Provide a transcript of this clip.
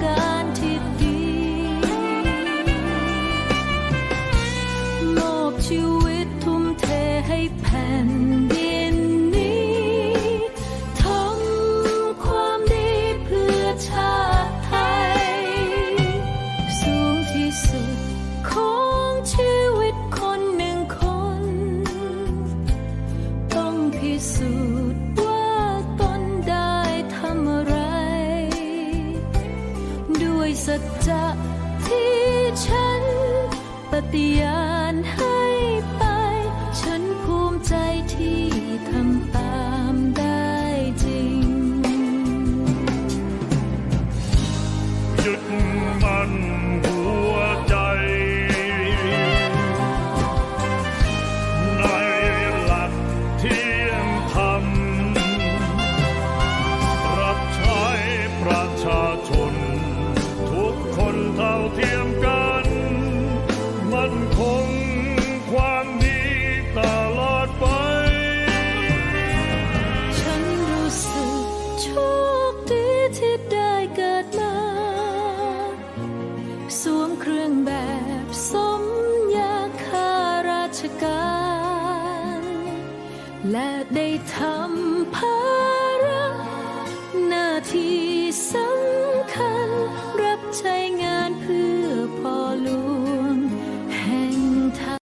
ร ด้วยสัจจะที่ฉัน ปฏิญาณให้ไป ฉันภูมิใจที่ทำตามได้จริงยึดมัน สวมเครื่องแบบสมยาข้าราชการ และได้ทำภาระหน้าที่สำคัญรับใช้